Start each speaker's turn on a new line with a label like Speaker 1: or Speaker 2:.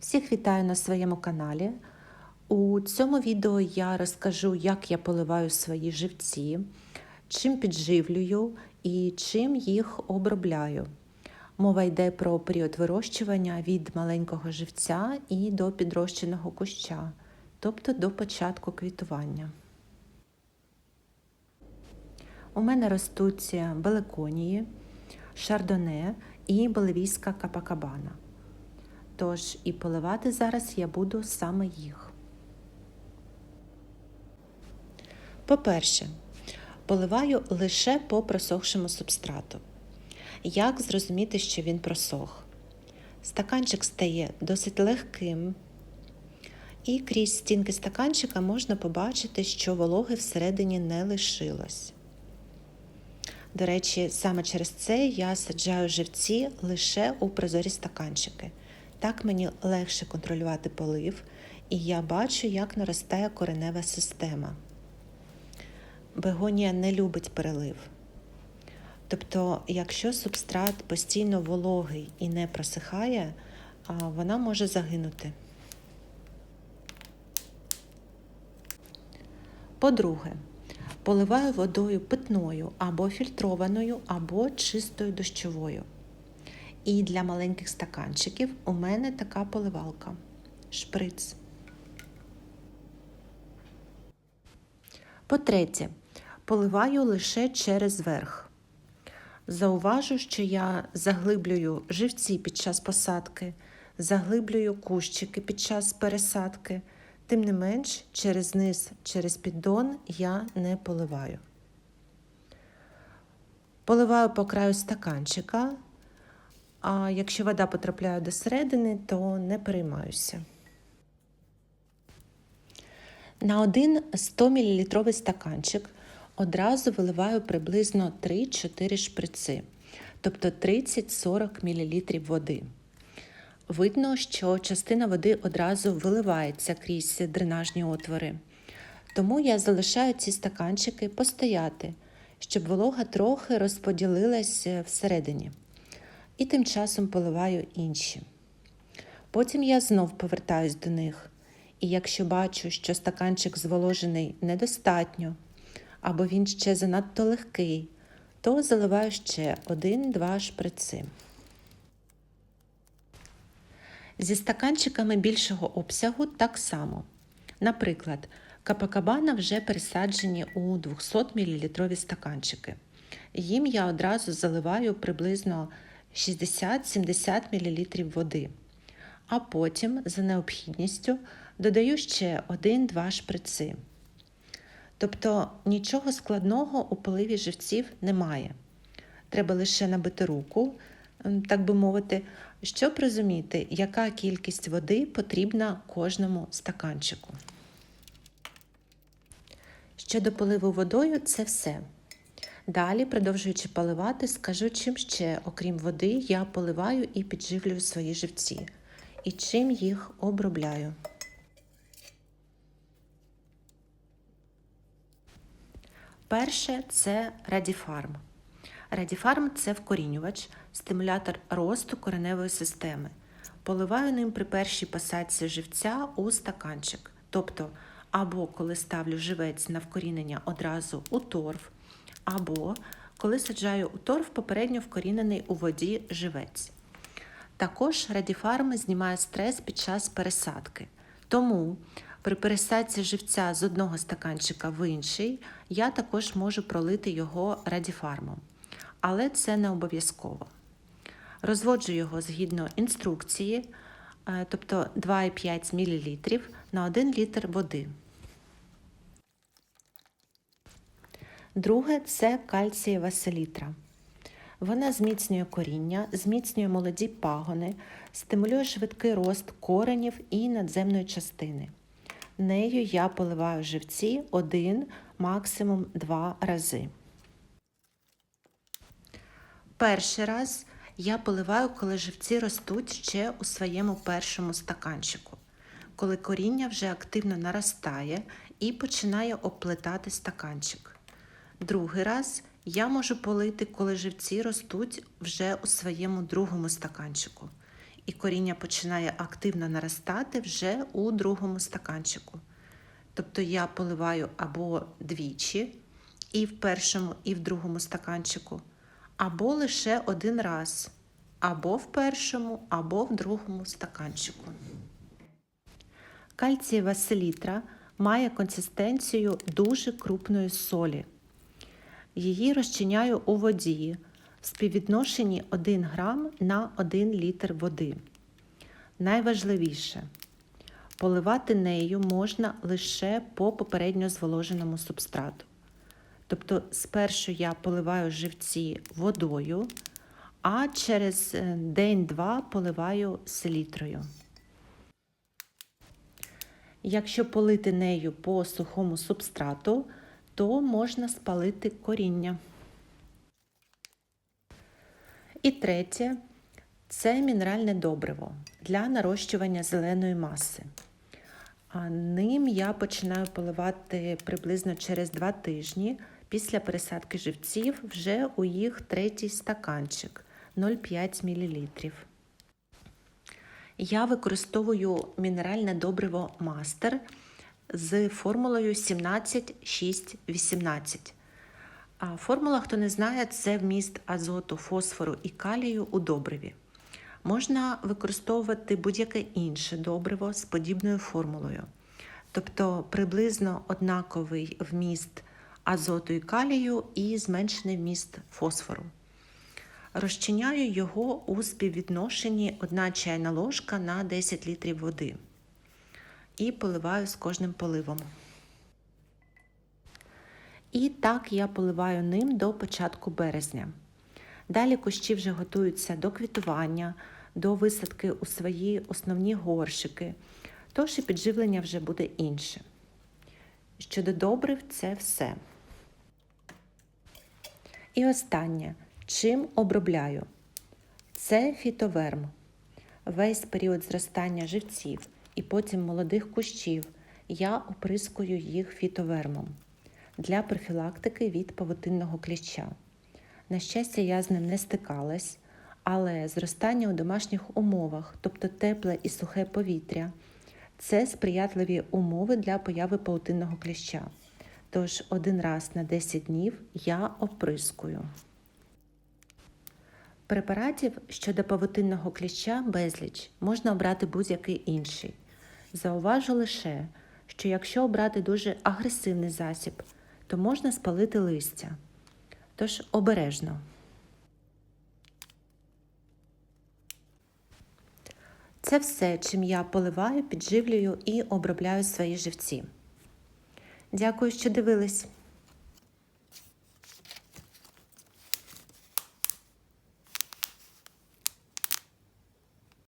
Speaker 1: Всіх вітаю на своєму каналі. У цьому відео я розкажу, як я поливаю свої живці, чим підживлюю і чим їх обробляю. Мова йде про період вирощування від маленького живця і до підрощеного куща, тобто до початку квітування. У мене ростуть белеконії, шардоне і боливійська капакабана. Тож і поливати зараз я буду саме їх. По-перше, поливаю лише по просохшому субстрату. Як зрозуміти, що він просох? Стаканчик стає досить легким, і крізь стінки стаканчика можна побачити, що вологи всередині не лишилось. До речі, саме через це я саджаю живці лише у прозорі стаканчики. Так мені легше контролювати полив, і я бачу, як наростає коренева система. Бегонія не любить перелив. Тобто, якщо субстрат постійно вологий і не просихає, вона може загинути. По-друге, поливаю водою питною або фільтрованою, або чистою дощовою. І для маленьких стаканчиків у мене така поливалка шприц. По-третє, поливаю лише через верх. Зауважу, що я заглиблюю живці під час посадки, заглиблюю кущики під час пересадки. Тим не менш, через низ, через піддон я не поливаю. Поливаю по краю стаканчика, а якщо вода потрапляє до середини, то не переймаюся. На один 100 мл стаканчик одразу виливаю приблизно 3-4 шприци, тобто 30-40 мл води. Видно, що частина води одразу виливається крізь дренажні отвори. Тому я залишаю ці стаканчики постояти, щоб волога трохи розподілилась всередині. І тим часом поливаю інші. Потім я знов повертаюсь до них. І якщо бачу, що стаканчик зволожений недостатньо, або він ще занадто легкий, то заливаю ще один-два шприци. Зі стаканчиками більшого обсягу так само. Наприклад, капакабана вже пересаджені у 200 мл стаканчики. Їм я одразу заливаю приблизно 60-70 мл води, а потім, за необхідністю, додаю ще 1-2 шприци. Тобто нічого складного у поливі живців немає. Треба лише набити руку, так би мовити, щоб розуміти, яка кількість води потрібна кожному стаканчику. Щодо поливу водою, це все. Далі, продовжуючи поливати, скажу, чим ще, окрім води, я поливаю і підживлюю свої живці, і чим їх обробляю. Перше це Радіфарм. Радіфарм це вкорінювач, стимулятор росту кореневої системи. Поливаю ним при першій посадці живця у стаканчик. Тобто, або коли ставлю живець на вкорінення одразу у торф, або коли саджаю у торф попередньо вкорінений у воді живець. Також радіфарм знімає стрес під час пересадки. Тому при пересадці живця з одного стаканчика в інший я також можу пролити його радіфармом. Але це не обов'язково. Розводжу його згідно інструкції, тобто 2,5 мл на 1 літр води. Друге це кальцієва селітра. Вона зміцнює коріння, зміцнює молоді пагони, стимулює швидкий рост коренів і надземної частини. Нею я поливаю живці один, максимум два рази. Перший раз я поливаю, коли живці ростуть ще у своєму першому стаканчику, коли коріння вже активно наростає і починає оплетати стаканчик. Другий раз я можу полити, коли живці ростуть вже у своєму другому стаканчику. і коріння починає активно наростати вже у другому стаканчику. Тобто я поливаю або двічі, і в першому, і в другому стаканчику, або лише один раз, або в першому, або в другому стаканчику. Кальцієва селітра має консистенцію дуже крупної солі. Її розчиняю у воді в співвідношенні 1 грам на 1 літр води. Найважливіше поливати нею можна лише по попередньо зволоженому субстрату. Тобто, спершу я поливаю живці водою, а через е, день-два поливаю селітрою. Якщо полити нею по сухому субстрату, то можна спалити коріння. І третє це мінеральне добриво для нарощування зеленої маси. А ним я починаю поливати приблизно через 2 тижні після пересадки живців вже у їх третій стаканчик 0,5 мл. Я використовую мінеральне добриво Мастер з формулою 17,6,18. А формула, хто не знає, це вміст азоту, фосфору і калію у добриві. Можна використовувати будь-яке інше добриво з подібною формулою, тобто приблизно однаковий вміст азоту і калію і зменшений вміст фосфору. Розчиняю його у співвідношенні 1 чайна ложка на 10 літрів води і поливаю з кожним поливом. І так я поливаю ним до початку березня. Далі кущі вже готуються до квітування, до висадки у свої основні горшики, тож і підживлення вже буде інше. Щодо добрив, це все. І останнє. Чим обробляю? Це фітоверм. Весь період зростання живців і потім молодих кущів я оприскую їх фітовермом для профілактики від павутинного кліща. На щастя, я з ним не стикалась, але зростання у домашніх умовах, тобто тепле і сухе повітря, це сприятливі умови для появи павутинного кліща. Тож один раз на 10 днів я оприскую. Препаратів щодо павутинного кліща безліч можна обрати будь-який інший. Зауважу лише, що якщо обрати дуже агресивний засіб, то можна спалити листя. Тож обережно. Це все, чим я поливаю, підживлюю і обробляю свої живці. Дякую, що дивились!